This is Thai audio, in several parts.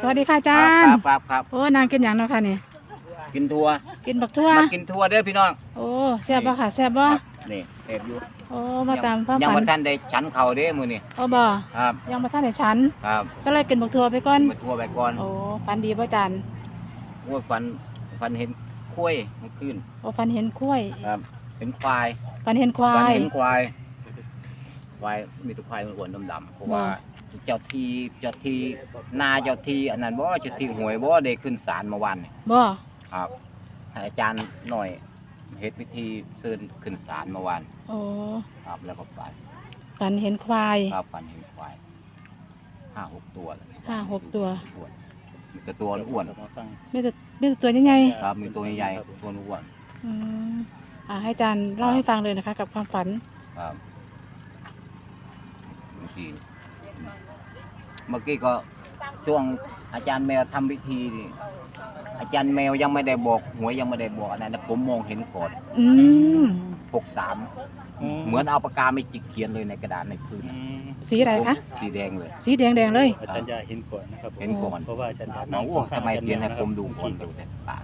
สวัสดีค่ะอาจาครย์รับครับครับโอ้นางกินหยังเนาะค่ะนี่ กินทัวกินบักทั่ว มากินทัวเด้อพี่น้องโอ้แซ่บบ่ค่ะแซ่บบ่ครับนี่เอฟอยู่โอ้มาตามความยังฝัวันท่านได้ฉันเข่าเด้อมือนี่โอ้บ่ครับ ยังมาท่านได้ฉัน ครับก็เลยกินบักทั่วไปก่อน มาทัวไปก่อนโอ้ฝันดีบ่อาจารย์โอ้ยฟันฟันเห็นคุ้ยเมันขึ้นโอ้ฝันเห็นข้วยครับ เห็นควายฝันเห็นควาฟันย เห็นควายควายมีแตัวควายมันอ้วนดำๆเพราะว่าบ่ เจ้าที่เจ้าที่นาเจ้าที่อันนั้นบ่เจ้าที่หวยบ่ได้ขึ้นศาลเมื่อวานนี่บ่ครับให้อาจารย์หน่อยเฮ็ดพิธีเชิญขึ้นศาลเมื่อวานโอ้ครับแล้วก็ไปฝันเห็นควายครับฟันเห็นควายห้าหกตัวเลยห้าหกตัวอ้วนมีแต่ตัวอ้วนมาฟังมีแต่มีแต่ตัวใหญ่ครับมีตัวใหญ่ๆตัวอ้วนๆอืมอ่าให้อาจารย์เล่าให้ฟังเลยนะคะ กับความฝันครับเมื่อกี้ เมื่อกี้ก็ช่วงอาจารย์แมวทำพิธีนี่อาจารย์แมวยังไม่ได้บอกหวยยังไม่ได้บอกอันนั้นนะผมมองเห็นก่อนอืมหกสามเหมือนเอาปากกาไม่จิกเขียนเลยในกระดานในพื้นอืน่ะมสีอะไรคะ สีแดงเลย สีแดงแดงๆเลย อาจารย์ยาเห็นก่อนนะครับผมเห็นก่อน เพราะว่าอาจารย์ยาน้องโอ้ทำไมเขียนให้ผมดูก่อนดูแต่ตา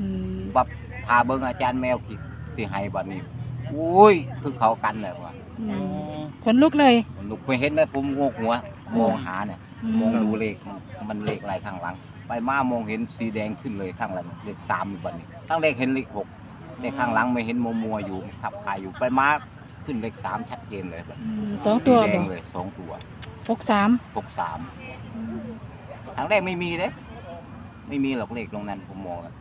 อืมบับทาเบิ้งอาจารย์แมวกี่สิให้บัดนี้อุ้ยคือเขากันเลยว่ะอือ๋อมขนลุกเลย ลูกไปเห็นไหมผมงกหัวมองหาเนี่ยอืมองดูเลขมันมันเลขอะไรข้างหลัง ไปมามองเห็นสีแดงขึ้นเลยข้างหลังเลขสามอยู่บัดนี้ข้างเลขเห็นเลขหกเลขข้างหลังไม่เห็นมัวมัวๆอยู่ขับขายอยู่ไปมาขึ้นเลขสามชัดเจนเลยอืมสองตัวสีแดบ่งเลยสองตัวหกสามหกสามครั้งแรกไม่มีเลยไม่มีหรอกเลขตรงนั้นผมมองอะ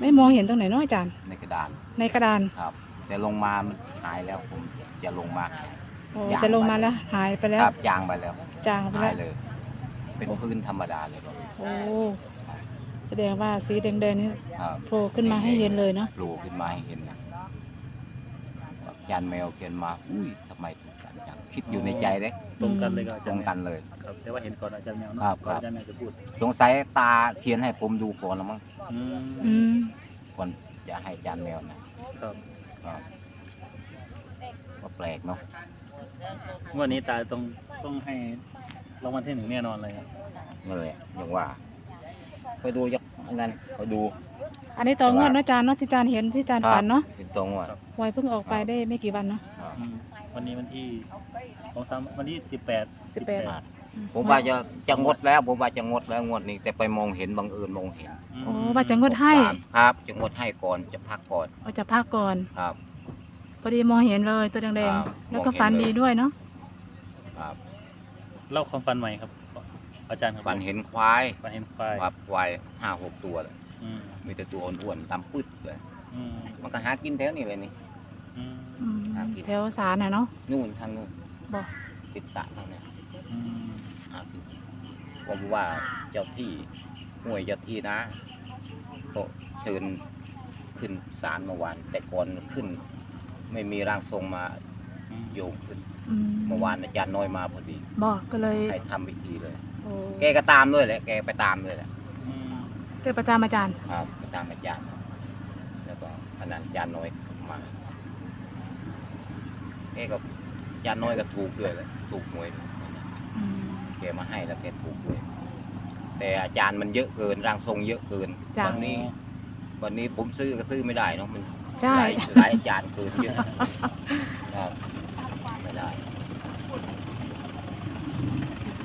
ไม่มองเห็นตรงไหนเนาะอาจารย์ ในกระดานในกระดาน ครับ แต่ลงมามันหายแล้วผมจะลงมาโอ้ยางจะลงมาแล้วหายไปแล้วครับจางไปแล้วจางไปหาแล้ยวเลย เป็นพื้นธรรมดาเลยครับโอ้แสดงว่าสีแดงๆนี่ครับโผล่ขึ้นมาให้เห็นเลยเนาะโผล่ขึ้นมาให้เห็นนะจานแมวเขียนมาอุ้ยทำไมถูกกันจังคิดอยู่ในใจเลยตรงกันเลยก็อาตจารรงย์กันเลย ครับแต่ว่าเห็นก่อนอาจารย์แมวครัเนาะบก่อนครับ อาจารย์แมวจะพูดสงสัยตาเขียนให้ผมดูก่อนแล้วมั้งอืมอืมก่อนจะให้จานแมวนะ ครับครับ ก็แปลกเนาะงวันนี้ตาต้องต้องให้รางวัลที่หนึ่งแน่นอนเลยอะนั่นแหละอย่างว่าไปดูยักอันนั้นไปดูอันนี้ตองงวดเนาะอาจารย์เนาะที่อาจารย์เห็นที่อาจารย์ฝันเนาะเป็นตรงว่าหวยเพิ่งออกไปได้ไม่กี่วันเนาะครับอืมวันนี้วันที่สองสามวันที่สิบแปดสิบแปดอืผมว่าจะจะงดแล้วผมว่าจะงดแล้วงวดนี้แต่ไปมองเห็นบังเอิญมองเห็นโอ้ว่าจะงดให้ ครับจะงดให้ก่อนจะพักก่อนเอาจะพักก่อนครับ พอดีมองเห็นเลยตัวแดงครับๆ แล้วก็มองเห็นฝันเลยดีด้วยเนาะครับเล่าความฝันใหม่ครับ อาจารย์ครับฝันเห็นควายฝันเห็นควายครับควายห้าหกตัวเลยอืมมีแต่ตัวอ้วนๆดำปึ๊ดเลย อืมมันก็หากินแถวนี้เลยนี่ อืมอืมครับ แถวสารน่ะเนาะนู่นทางนู่นบอกติดสระทางนี้อืมหากินผมว่าเจ้าที่ห่วยเจ้าที่นะก็เชิญขึ้นศาลเมื่อวานแต่ก่อนขึ้น ไม่มีร่างทรงมาอืมโยงขึ้นอืมเมื่อวานอาจารย์น้อยมาพอดีบอกก็เลยให้ทำพิธีเลย โอ้แกก็ตามด้วยแหละแกไปตามด้วยแหละอืมเกิดประจำอาจารย์ ครับไปตามอาจารย์ แล้วก็ขนาดอาจารย์น้อยมาแกก็อาจารย์น้อยก็ถูกด้วยเลยถูกหวยด้วยอืม แกมาให้แล้วแกถูกด้วยแต่อาจารย์มันเยอะเกินร่างทรงเยอะเกินจ้ะ วันนี้ วันนี้ผมซื้อก็ซื้อไม่ได้เนาะมัน ใช่ หลายหลายอาจารย์เกินเยอะครับไม่ได้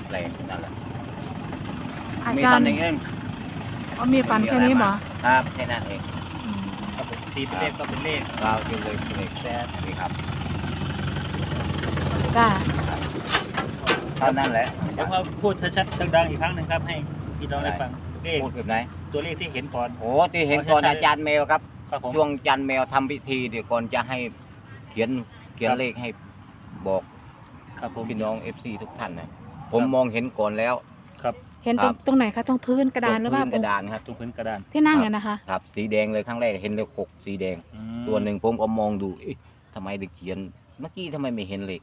แปลกนั่นแหละอามีจารตอนย์นี้เองอ๋อมีฝันแค่นี้เหรอครับแค่นั้นเองอืมครับผมตีเป็นเลขก็เป็นเลขเราจึงเลยเลยแค่นี้ครับจ้าเท่านั้นแหละเดี๋ยวมาพูดชัดๆดังๆอีกครั้งหนึ่งครับ ให้พี่น้องได้ฟังเลขพูดแบบไหนตัวเลขที่เห็นก่อนโอ้ที่เห็นก่อนอาจารย์แมวครับ ครับผม ช่วงอาจารย์แมวทำพิธีเดี๋ยวก่อนจะให้เขียนเขียนครับ เลขให้บอกครับผม พี่น้องเอฟซีทุกท่านนะผมมองเห็นก่อนแล้ว ครับเห็นตรงครับตรงไหนคะตรงพื้นกระดานหรือว่าตงพื้นกระดานครับตรงพื้นกระดานที่นั่งเนี่ยนะคะ ครับ สีแดงเลยครั้งแรกเห็นเลขหกสีแดง อืมตัวหนึ่งผมก็มองดูเอ๊ะทำไมได้เขียน เมื่อกี้ทำไมไม่เห็นเลข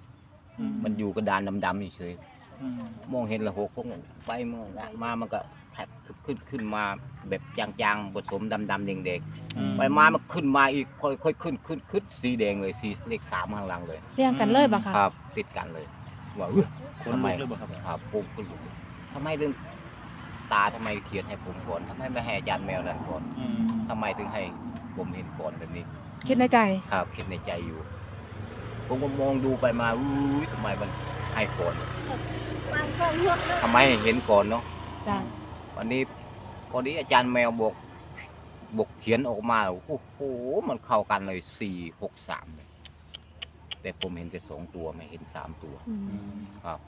อืมมันอยู่กระดานดำๆเฉยอืมๆมองเห็นละหกพวกนั้นไปเมื่อมามันก็ แท็กขึ้นขึ้นมาแบบจางๆผสมดำๆแดงอืๆไปมามันขึ้นมาอีกค่อยๆขึ้นขึ้นขึ้นสีแดงเลยสีเลขสามข้างหลังเลย เรียงกันเลยปะคะครับติดกันเลยว่าเอ้ยคนลุกเลยบ่ครับครับปุ๊บขึ้นลุกทำไมเรื่องตาทำไมเขียนให้ผมก่อนทำไมไม่ให้อาจารย์แมวนั่นก่อนอืมทำไมถึงให้ผมเห็นก่อนแบบนี้ คิดในใจ ครับคิดในใจอยู่ ผมก็มองดูไปมาอุ้ยทำไมมันให้ก่อนทำไมให้เห็นก่อนเนาะจ้ะ วันนี้พอดีอาจารย์แมวบอกบอกเขียนออกมาโอ้โหมันเข้ากันเลยสี่หกสามแต่ผมเห็นแต่สองตัวไม่เห็นสามตัวอืมอืมครับ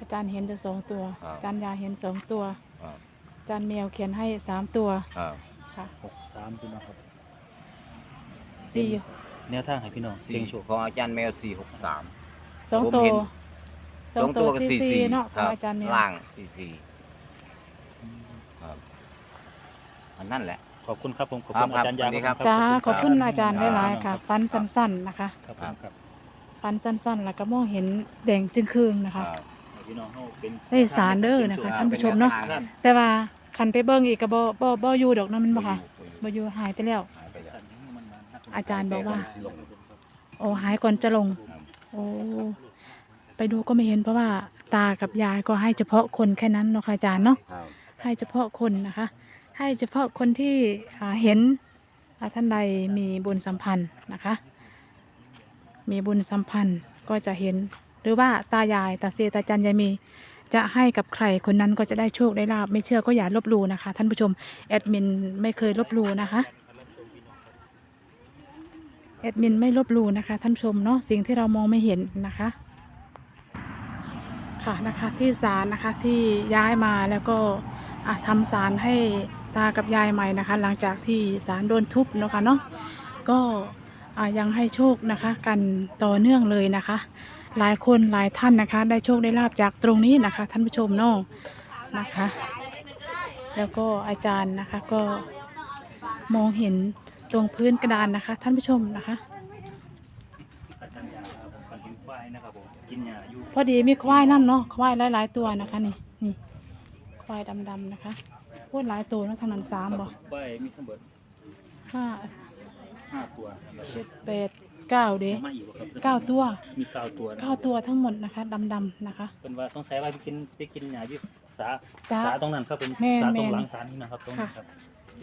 อาจารย์เห็นแต่สองตัว ครับ อาจารย์ยาเห็นสองตัว ครับอาจารย์แมวเขียนให้สามตัวครับค่ะหกสามพี่น้องครับ สี่แนวทางให้พี่น้องเสียงโชคของอาจารย์แมวสี่หกสาม สองผมตัวเห็น สองตัวกับสี่สี่สี่สี่เนาะขคองรับอาจารย์แมวล่างสี่สี่ ครับอันนั่นแหละ ขอบคุณครับผมขอบครัคุบณอาจารย์ยาครับสวัสดีครับจ้าขอบคุณรัอาจารย์หลายๆค่ะฟันสั้นๆนะคะครับผมครับฟันสั้นๆ แล้วก็มองเห็นแดงจึงครึ่งนะคะครับให้พี่น้องเฮาเป็นได้สารเด้อนะคะท่านผู้ชมเนาะท่านแต่ว่าคันไปเบิ่งอีกก็บ่บ่บ่อยู่ดอกเนาะแมันบ่ค่ะบ่อยู่หายไปแล้ว หายไปแล้วอาจารย์บอกว่าลงโอ้หายก่อนจะลงครับโอ้ไปดูก็ไม่เห็นเพราะว่า ตากับยายก็ให้เฉพาะคนแค่นั้นเนาะค่ะอาจารย์เนาะ ครับ ให้เฉพาะคนนะคะ ให้เฉพาะคนที่เห็นท่านใดมีบุญสัมพันธ์นะคะ มีบุญสัมพันธ์ก็จะเห็นหรือว่าตายายตาเซตาจันยายมีจะให้กับใครคนนั้นก็จะได้โชคได้ลาบไม่เชื่อก็อย่าลบลู่นะคะ ท่านผู้ชมแอดมินไม่เคยลบลู่นะคะแอดมินไม่ลบลู่นะคะ ท่านผู้ชมเนาะสิ่งที่เรามองไม่เห็นนะคะค่ะนะคะที่ศาลนะคะที่ย้ายมาแล้วก็ อะทำศาลให้ตากับยายใหม่นะคะ หลังจากที่ศาลโดนทุบเนาะคะเนาะก็อะยังให้โชคนะคะ กันต่อเนื่องเลยนะคะ หลายคนหลายท่านนะคะ ได้โชคได้ลาบจากตรงนี้นะคะ ท่านผู้ชมเนาะนะคะ แล้วก็อาจารย์นะคะก็มองเห็นตรงพื้นกระดานนะคะ ท่านผู้ชมนะคะอาจารย์ยาครับผมฟันกินควายนะครับผมกินหญ้าอยู่พอดีมีควายน้ำเนาะควายหลาย ๆ ตัวนะคะนี่นี่ ควายดำๆนะคะพูดหลายตัวเนาะทางนั้นสามบ่ควายมีทั้งหมดห้าห้าตัวเจ็ดแปดเก้าเด้มาอีกบ่ครับเก้าตัวมีเก้าตัวนะเก้าตัวทั้งหมดนะคะดำๆนะคะ เป็นว่าสงสัยว่าไปกินไปกินหญ้าอยู่สาสาสาตรงนั้นครับเป็นแม่นสาตรงแม่นหลังศาลนี่นะครับตรงนี้ครับ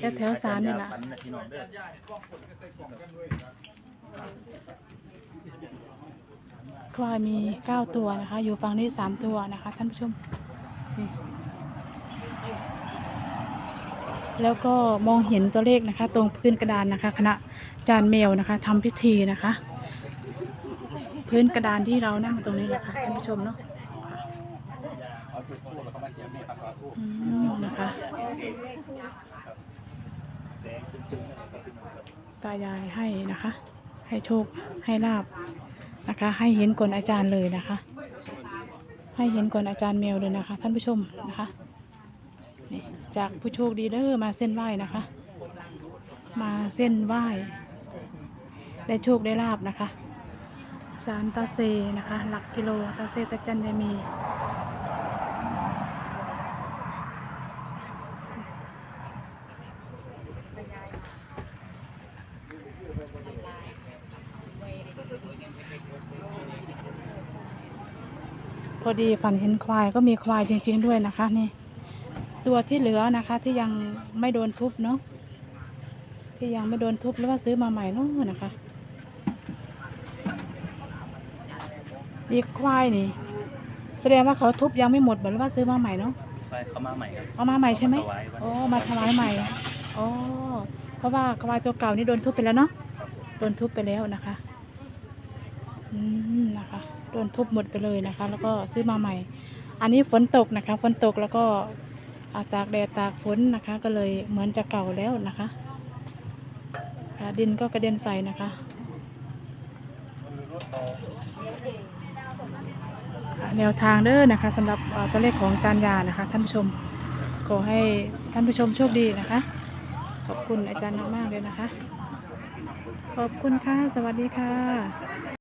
ค่ะแถวๆศาลนี่ล่ะ ฝันนะพี่น้องเด้อควายมีเก้าตัวนะคะ อยู่ฝั่งนี้สามตัวนะคะ ท่านผู้ชมนี่ แล้วก็มองเห็นตัวเลขนะคะ ตรงพื้นกระดานนะคะ คณะจานเมลนะคะทำพิธีนะคะ พื้นกระดานที่เรานั่งตรงนี้แหละค่ะท่านผู้ชมเนาะนะคะตายายให้นะคะ ให้โชคให้ลาบนะคะ ให้เห็นก่อนอาจารย์เลยนะคะ ให้เห็นก่อนอาจารย์แมวเลยนะคะ ท่านผู้ชมนะคะ นี่จากผู้โชคดีเด้อมาเส้นไหว้นะคะ มาเส้นไหว้ ได้โชคได้ลาบนะคะสารตาเซนะคะ หลักกิโลตาเซตาจันยายมีพอดีฝันเห็นควายก็มีควายจริง ๆ ด้วยนะคะนี่ ตัวที่เหลือนะคะ ที่ยังไม่โดนทุบเนาะที่ยังไม่โดนทุบหรือว่าซื้อมาใหม่เนาะนะคะอีกควายนี่ แสดงว่าเขาทุบยังไม่หมดหรือว่าซื้อมาใหม่เนาะควายเขามาใหม่ครับเอามาใหม่ใช่ไหมถวายวันโอ้มาถวายใหม่อ๋อเพราะว่าควายตัวเก่านี่โดนทุบไปแล้วเนาะครับผมโดนทุบไปแล้วนะคะอืมนะคะโดนทุบหมดไปเลยนะคะ แล้วก็ซื้อมาใหม่ อันนี้ฝนตกนะคะฝนตกแล้วก็ อาตากแดดตากฝนนะคะ ก็เลยเหมือนจะเก่าแล้วนะคะดินก็กระเด็นใส่นะคะแนวทางเด้อนะคะสำหรับตัวเลขของจานยานะคะ ท่านผู้ชมขอให้ท่านผู้ชมโชคดีนะคะ ขอบคุณอาจารย์มากๆเลยนะคะ ขอบคุณค่ะ สวัสดีค่ะ